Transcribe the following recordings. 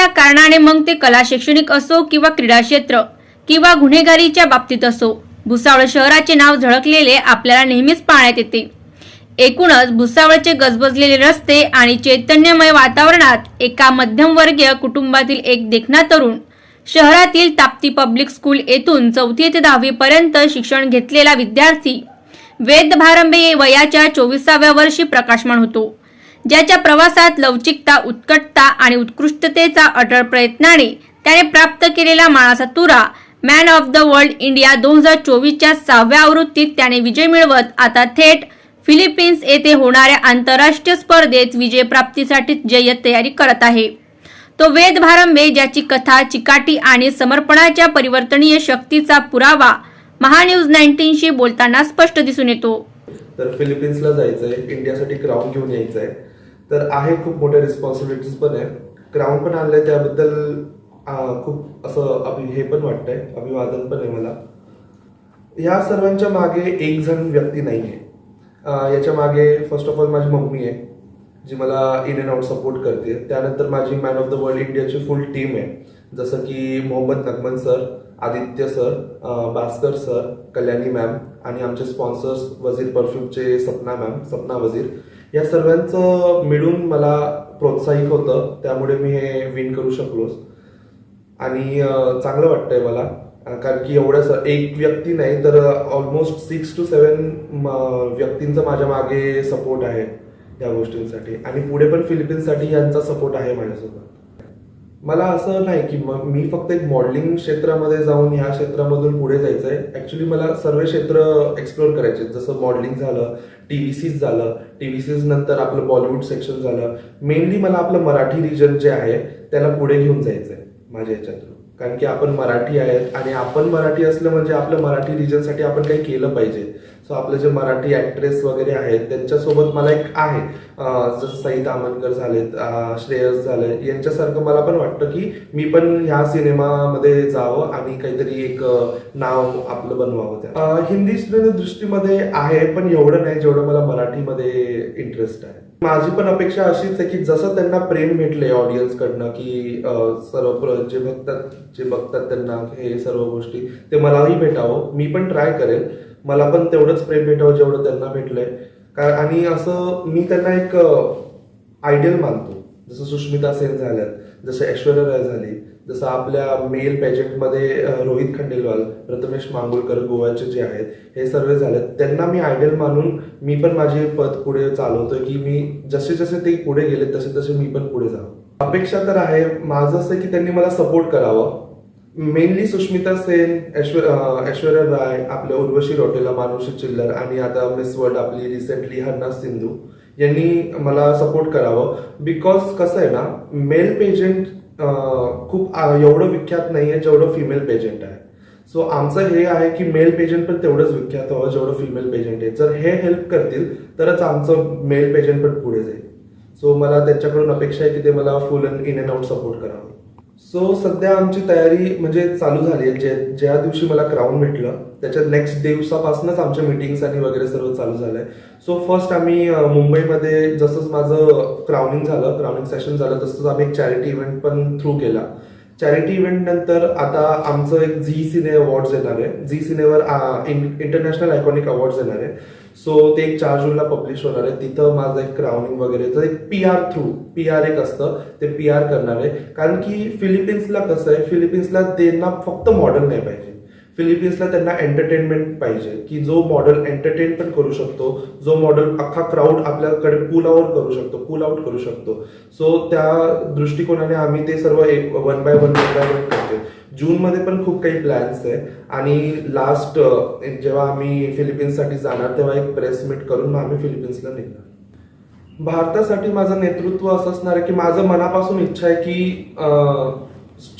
त्या कारणाने मग ते कला शैक्षणिक असो किंवा क्रीडा क्षेत्र किंवा गुन्हेगारीच्या बाबतीत असो भुसावळ शहराचे नाव झळकलेले आपल्याला नेहमीच पाहण्यात येते. एकूणच भुसावळचे गजबजलेले रस्ते आणि चैतन्यमय वातावरणात एका मध्यमवर्गीय कुटुंबातील एक देखणा तरुण शहरातील ताप्ती पब्लिक स्कूल येथून चौथी ते दहावीपर्यंत शिक्षण घेतलेला विद्यार्थी वेद भारंबे वयाच्या चोवीसाव्या वर्षी प्रकाशमान होतो. ज्याच्या प्रवासात लवचिकता उत्कटता आणि उत्कृष्टतेचा अटळ प्रयत्नाने त्याने प्राप्त केलेला मानाचा तुरा man of the world India दोन हजार चोवीसच्या सहाव्या आवृत्तीत त्याने विजय मिळवत आता थेट फिलिपिन्स येथे होणाऱ्या आंतरराष्ट्रीय स्पर्धेत विजय प्राप्तीसाठी जय्यत तयारी करत आहे. तो वेद भारंबे ज्याची कथा चिकाटी आणि समर्पणाच्या परिवर्तनीय शक्तीचा पुरावा महान्यूज नाईन्टीनशी बोलताना स्पष्ट दिसून येतो. तर फिलिपिन्सला जायचं आहे इंडियासाठी क्राऊन घेऊन यायचं आहे तर आहे खूप मोठ्या रिस्पॉन्सिबिलिटीज पण आहे. क्राऊन पण आणलंय त्याबद्दल खूप असं अभि हे पण वाटतंय अभिवादन पण आहे मला. या सर्वांच्या मागे एक जण व्यक्ती नाही आहे याच्या मागे फर्स्ट ऑफ ऑल माझी मम्मी आहे जी मला इन अँड आउट सपोर्ट करते. त्यानंतर माझी मॅन ऑफ द वर्ल्ड इंडियाची फुल टीम आहे. जसं की Mohammed Nakman sir Aditya sir Bhaskar sir Kalyani ma'am आणि आमचे स्पॉन्सर्स वजीर परफ्यूमचे सपना मॅम सपना वजीर या सर्वांचं मिळून मला प्रोत्साहित होतं. त्यामुळे मी हे विन करू शकलोच. आणि चांगलं वाटतंय मला. कारण की एवढं एक व्यक्ती नाही तर ऑलमोस्ट सिक्स टू सेवन व्यक्तींचा माझ्या मागे सपोर्ट आहे या गोष्टींसाठी. आणि पुढे पण फिलिपिन्ससाठी यांचा सपोर्ट आहे माझ्यासोबत. मला असं नाही की मग मी फक्त एक मॉडेलिंग क्षेत्रामध्ये जाऊन ह्या क्षेत्रामधून पुढे जायचं आहे ॲक्च्युली मला सर्व क्षेत्र एक्सप्लोर करायचे आहेत. जसं मॉडेलिंग झालं टी व्ही सीज झालं टी व्ही नंतर आपलं बॉलिवूड सेक्शन झालं. मेनली मला आपलं मराठी रिजन जे आहे त्याला पुढे घेऊन जायचं आहे माझ्या ह्याच्यातून कारण की आपण मराठी आहेत आणि आपण मराठी असलं म्हणजे आपल्या मराठी रिजनसाठी आपण काही केलं पाहिजे. सो आपले जे मराठी ऍक्ट्रेस वगैरे आहेत त्यांच्यासोबत मला एक आहे. जसं सई तामनकर झालेत श्रेयस झाले यांच्यासारखं मला पण वाटतं की मी पण ह्या सिनेमामध्ये जावं आणि काहीतरी एक नाव आपलं बनवावं त्या हिंदी दृष्टीमध्ये आहे पण एवढं नाही जेवढं मला मराठीमध्ये इंटरेस्ट आहे. माझी पण अपेक्षा अशीच आहे की जसं त्यांना प्रेम भेटले ऑडियन्स कडनं की सर्व जे बघतात जे बघतात त्यांना हे सर्व गोष्टी ते मलाही भेटावं. मी पण ट्राय करेल. मला पण तेवढंच प्रेम भेटावं जेवढं त्यांना भेटलंय. कारण आणि असं मी त्यांना एक आयडियल मानतो. जसं सुष्मिता सेन झाल्यात. जसं ऐश्वर्या राय झाली जसं आपल्या मेल पेजेंटमध्ये रोहित खंडेलवाल प्रथमेश मांगोलकर गोव्याचे जे आहेत हे सर्व झालेत. त्यांना मी आयडियल मानून मी पण माझे पद पुढे चालवतो की मी जसे जसे ते पुढे गेले तसे तसे मी पण पुढे जावं. अपेक्षा तर आहे. माझं असं की त्यांनी मला सपोर्ट करावं. मेनली सुष्मिता सेन ऐश्वर ऐश्वर्या राय आपल्या उर्वशी रोटेला मानुषी चिल्लर आणि आता मिस वर्ल्ड आपली रिसेंटली हन्ना सिंधू. यांनी मला सपोर्ट करावं. बिकॉज कसं आहे ना मेल पेजंट खूप एवढं विख्यात नाही आहे जेवढं फिमेल पेजंट आहे. सो आमचं हे आहे की मेल पेजंट पण तेवढंच विख्यात हवं जेवढं फिमेल पेजंट आहे. जर हे हेल्प करतील तरच आमचं मेल पेजंट पण पुढे जाईल. सो मला त्यांच्याकडून अपेक्षा आहे की ते मला full and in and out support करावं. सो सध्या आमची तयारी म्हणजे चालू झाली आहे. जे ज्या दिवशी मला क्राऊन भेटलं त्याच्या नेक्स्ट दिवसापासूनच आमच्या मिटिंग्स आणि वगैरे सर्व चालू झालंय. सो फर्स्ट आम्ही मुंबईमध्ये जसंच माझं क्राउनिंग झालं क्राउनिंग सेशन झालं तसंच आम्ही एक चॅरिटी इव्हेंट पण थ्रू केला. चॅरिटी इव्हेंट नंतर आता आमचं एक झी सिने अवॉर्ड्स येणार आहे. झी सिनेवर इंटरनॅशनल आयकॉनिक अवॉर्ड्स येणार आहे. सो ते एक चार जूनला पब्लिश होणार आहे. तिथं माझं एक क्राउनिंग वगैरे तर एक P R through P R एक असतं. ते पी आर करणार आहे. कारण की फिलिपिन्सला कसं आहे? फिलिपिन्सला त्यांना फक्त मॉडल नाही पाहिजे. फिलिपिन्सला त्यांना एंटरटेनमेंट पाहिजे की जो मॉडेल एंटरटेन पण करू शकतो जो मॉडेल अख्खा क्राऊड आपल्याकडे पुल आउट करू शकतो पुल आउट करू शकतो. सो त्या दृष्टिकोनाने आम्ही ते सर्व एक one by one one by one करतो जूनमध्ये पण खूप काही प्लॅन्स आहे. आणि लास्ट जेव्हा आम्ही फिलिपिन्ससाठी जाणार तेव्हा एक प्रेस मीट करून मग आम्ही फिलिपिन्सला निघणार. भारतासाठी माझं नेतृत्व असं असणार आहे की माझं मनापासून इच्छा आहे की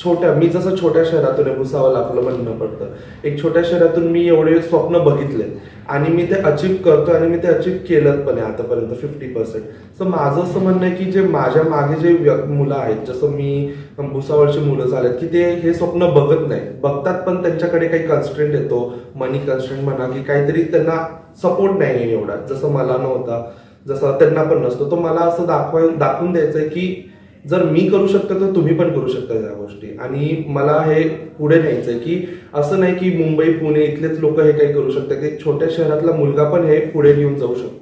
छोट्या मी जसं छोट्या शहरातून आहे भुसावळ आपलं म्हणणं पडतं. एक छोट्या शहरातून मी एवढे स्वप्न बघितले. आणि मी ते अचीव करतो आणि मी ते अचीव केलं पण आहे आतापर्यंत फिफ्टी पर्सेंट सो माझं असं म्हणणं आहे की जे माझ्या मागे जे मुलं आहेत जसं मी भुसावळची मुलं झालेत की ते हे स्वप्न बघत नाही. बघतात पण त्यांच्याकडे काही कन्स्टंट येतो मनी कन्स्टंट म्हणा की काहीतरी त्यांना सपोर्ट नाही आहे एवढा. जसं मला नव्हता जसं त्यांना पण नसतो. तो मला असं दाखवा दाखवून द्यायचं आहे की जर मी करू शकतो तर तुम्ही पण करू शकता या गोष्टी. आणि मला हे पुढे न्यायचंय की असं नाही की मुंबई पुणे इथलेच लोक हे काही करू शकतात की छोट्या शहरातला मुलगा पण हे पुढे घेऊन जाऊ शकतो.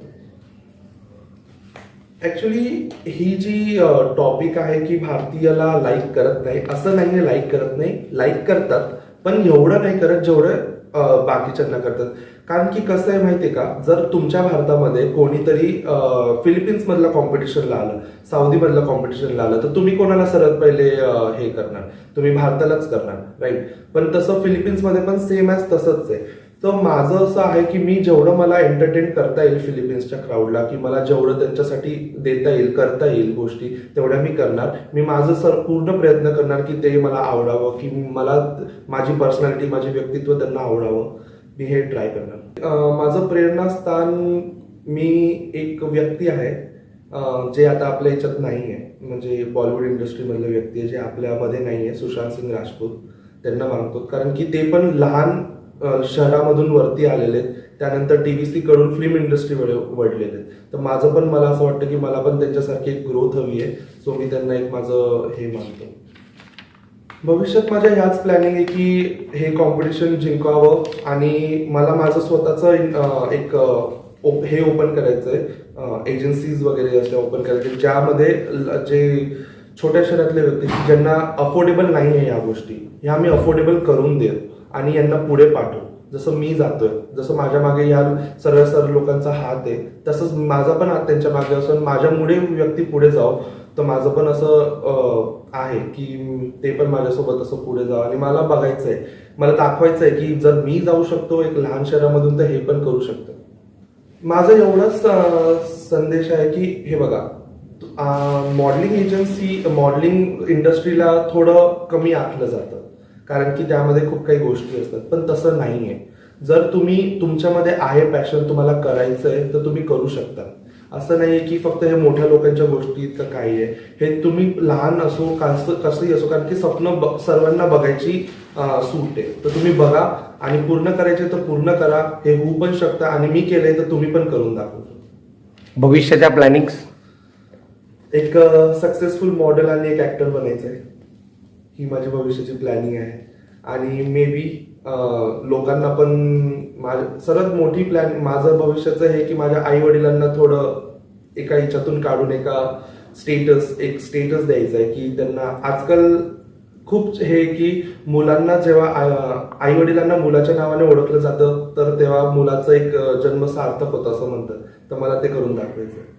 ऍक्च्युली ही जी टॉपिक आहे की भारतीयाला लाईक करत नाही असं नाही लाईक करत नाही लाईक करतात पण एवढं नाही करत जेवढं बाकीच्यांना करतात. कारण की कसं आहे माहितीये का? जर तुमच्या भारतामध्ये कोणीतरी फिलिपिन्स मधलं कॉम्पिटिशनला आलं साऊदी मधलं कॉम्पिटिशनला आलं तर तुम्ही कोणाला सर्वात पहिले हे करणार? तुम्ही भारतालाच करणार राईट पण तसं फिलिपिन्समध्ये पण सेम ॲज तसंच आहे. तर माझं असं आहे की मी जेवढं मला एंटरटेन करता येईल फिलिपिन्सच्या क्राऊडला की मला जेवढं त्यांच्यासाठी देता येईल करता येईल गोष्टी तेवढ्या मी करणार. मी माझं सर पूर्ण प्रयत्न करणार की ते मला आवडावं की मला माझी पर्सनॅलिटी माझे व्यक्तित्व त्यांना आवडावं. मी हे ट्राय करणार. माझं प्रेरणास्थान मी एक व्यक्ती आहे जे आता आपल्या याच्यात नाही आहे म्हणजे बॉलिवूड इंडस्ट्रीमधले व्यक्ती आहे जे आपल्यामध्ये नाही आहे सुशांत सिंग राजपूत. त्यांना मानतो. कारण की ते पण लहान शहरामधून वरती आलेले आहेत. त्यानंतर सी कडून फिल्म इंडस्ट्रीमध्ये वळलेले आहेत. तर माझं पण मला असं वाटतं की मला पण त्यांच्यासारखी एक ग्रोथ हवी आहे. सो मी त्यांना एक माझं हे मानतो. भविष्यात माझ्या ह्याच प्लॅनिंग आहे की हे कॉम्पिटिशन जिंकावं आणि मला माझं स्वतःचं एक ओप- हे ओपन करायचं आहे एजन्सीज वगैरे असे ओपन करायचे. ज्यामध्ये जे छोट्या शहरातले व्यक्ती ज्यांना अफोर्डेबल नाही आहे या गोष्टी. ह्या मी अफोर्डेबल करून देत. आणि यांना पुढे पाठवू. जसं मी जातोय जसं माझ्या मागे या सरळ सरळ लोकांचा हात आहे तसंच माझा पण हात त्यांच्या मागे असून माझ्यामुळे व्यक्ती पुढे जाव. तर माझं पण असं आहे की ते पण माझ्यासोबत असं पुढे जावं. आणि मला बघायचं आहे मला दाखवायचं आहे की जर मी जाऊ शकतो एक लहान शहरामधून तर हे पण करू शकतो. माझा एवढाच संदेश आहे की हे बघा मॉडेलिंग एजन्सी मॉडेलिंग इंडस्ट्रीला थोडं कमी आखलं जातं. कारण की त्यामध्ये खूप काही गोष्टी असतात पण तसं नाही आहे जर तुम्ही तुमच्यामध्ये आहे पॅशन तुम्हाला करायचं आहे तर तुम्ही करू शकता. असं नाही की फक्त हे मोठ्या लोकांच्या गोष्टी इतकं काही आहे हे तुम्ही लहान असो कसं कसंही असो कारण की स्वप्न ब- सर्वांना बघायची सूट आहे. तर तुम्ही बघा आणि पूर्ण करायचे तर पूर्ण करा हे होऊ पण शकता आणि मी केलंय तर तुम्ही पण करून दाखवू. भविष्याच्या प्लॅनिंग्स एक सक्सेसफुल मॉडेल आणि एक ऍक्टर बनायचं आहे ही माझी भविष्याची प्लॅनिंग आहे. आणि मे बी लोकांना पण माझ्या सर्वात मोठी प्लॅन माझं भविष्याचं हे की माझ्या आई वडिलांना थोडं एका याच्यातून काढून एका स्टेटस एक स्टेटस द्यायचं आहे की त्यांना आजकाल खूप हे की मुलांना जेव्हा आई वडिलांना मुलाच्या नावाने ओळखलं जातं तर तेव्हा मुलाचं एक जन्म सार्थक होतं असं म्हणतात. तर मला ते करून दाखवायचं आहे